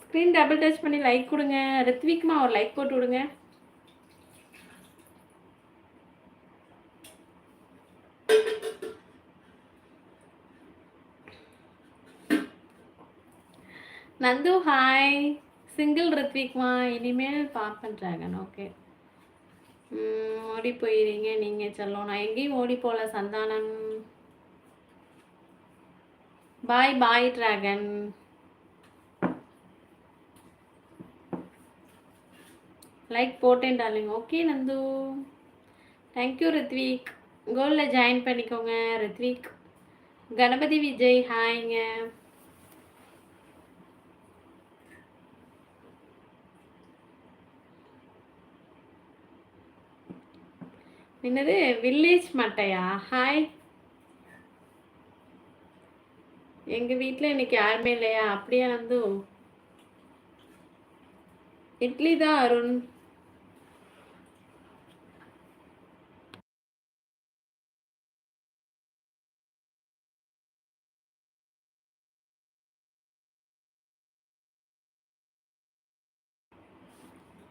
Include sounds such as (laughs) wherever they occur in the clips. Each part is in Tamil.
ஸ்க்ரீன் டபுள் டச் பண்ணி லைக் கொடுங்க. ரித்விக்மா ஒரு லைக் போட்டு விடுங்க. நந்து ஹாய் சிங்கிள் ரித்விக்மா. இனிமேல் பார்ப்பேன் ட்ராகன் ஓகே ஓடி போயிடுறீங்க நீங்கள் சொல்லணும் நான் எங்கேயும் ஓடி போகல Santhanam. Bye bye dragon like போட்டேன் darling okay Nandu. Thank you Rithvik கோலில் join பண்ணிக்கோங்க ரித்விக் கணபதி விஜய் ஹாய்ங்க என்னது வில்லேஜ் மட்டையா? ஹாய் எங்கள் வீட்டில் இன்னைக்கு யாருமே இல்லையா? அப்படியே நந்து இட்லி தான் அருண்.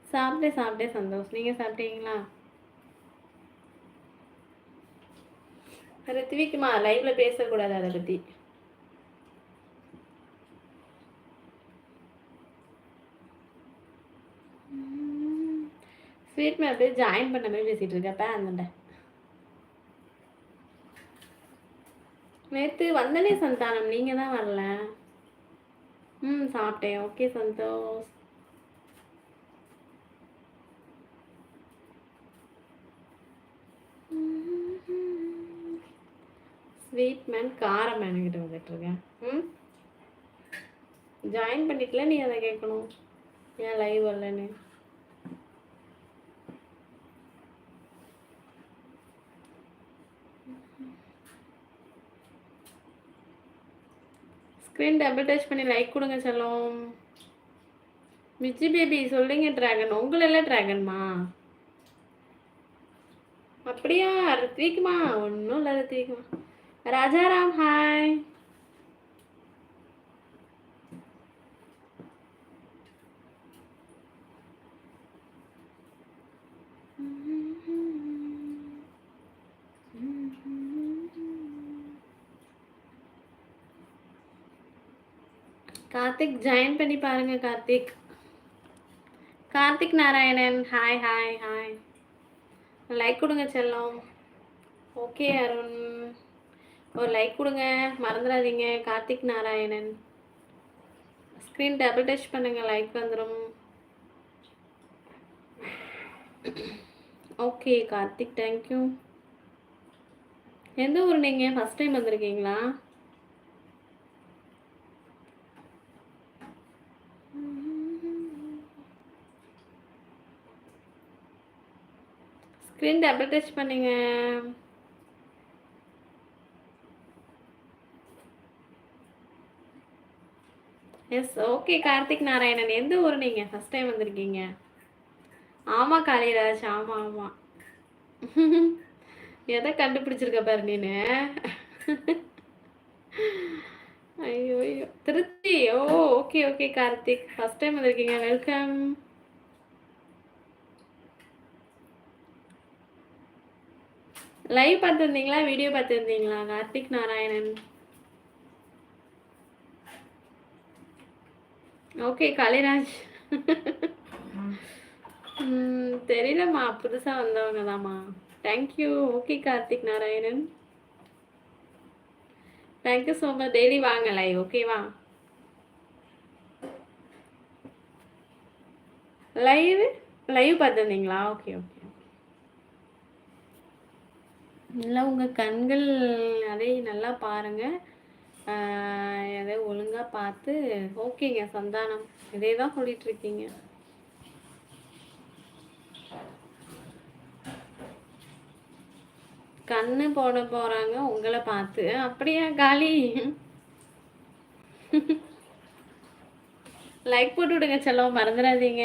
சாப்பிட்டேன் சாப்பிட்டேன் சந்தோஷ். நீங்கள் சாப்பிட்டீங்களா? ரித்விக்குமா லைவ்ல பேசக்கூடாது அதை பற்றி ஸ்வீட் மேம் அப்படியே ஜாயின் பண்ண மாதிரி பேசிகிட்டு இருக்கப்ப அந்தண்ட நேற்று வந்தனே சந்தானம் நீங்கள் தான் வரல. ம் சாப்பிட்டேன். ஓகே சந்தோஷ். ஸ்வீட் மேன் கார மேனுக்கிட்ட வந்துட்டுருக்கேன் வந்துட்டு இருக்கேன் ம்? ஜாயின் பண்ணிக்கல நீ அதை கேட்கணும். ஏன் லைவ் வரலன்னு. ஸ்க்ரீன் டபுள் டச் பண்ணி லைக் கொடுங்க செல்லம். மிச்சி பேபி சொல்லுங்க ட்ராகன் உங்களெல்லாம் ட்ராகன்மா அப்படியா? ரித்விக்குமா ஒன்றும் இல்லை ரித்விக்குமா ராஜாராம் ஹாய் கார்த்திக் ஜாயின் பண்ணி பாருங்க Karthik. Karthik Narayanan hi hi hi like கொடுங்க செல்லம். ஓகே அருண். ஒரு லைக் கொடுங்க. மறந்துடாதீங்க Karthik Narayanan. Screen double touch பண்ணுங்க லைக் வந்துடும் ஓகே கார்த்திக் தேங்க்யூ எந்த ஊர் நீங்கள் ஃபஸ்ட் டைம் வந்திருக்கீங்களா? ஸ்க்ரீன் டபுள் டச் பண்ணுங்க. எஸ் ஓகே கார்த்திக் நாராயணன் எந்த ஊர் நீங்கள் ஃபஸ்ட் டைம் வந்திருக்கீங்க. ஆமாம் காளிராஜ். ஆமாம் ஆமாம் எதை கண்டுபிடிச்சிருக்க பாரு நீனு? ஐயோ ஐயோ. Trichy. Oh okay okay Karthik first time வந்திருக்கீங்க. வெல்கம் லைவ் பார்த்துருந்தீங்களா? வீடியோ பார்த்துருந்தீங்களா? கார்த்திக் நாராயணன். ஓகே காளிராஜ் ம், தெரியலம்மா. புதுசாக வந்தவங்க தாம்மா thank you okay Karthik Narayanan. Thank you so much daily வாங்க லைவ் ஓகேவா லைவ் லைவ் பார்த்துருந்தீங்களா? ஓகே ஓகே நல்லா உங்கள் கண்கள் அதை நல்லா பாருங்கள் அதை ஒழுங்காக பார்த்து ஓகேங்க சந்தானம். இதே தான் சொல்லிகிட்ருக்கீங்க கண்ணு போட போகிறாங்க உங்களை பார்த்து. அப்படியா காளி? (laughs) லைக் போட்டு விடுங்க செல்லம். மறந்துடாதீங்க.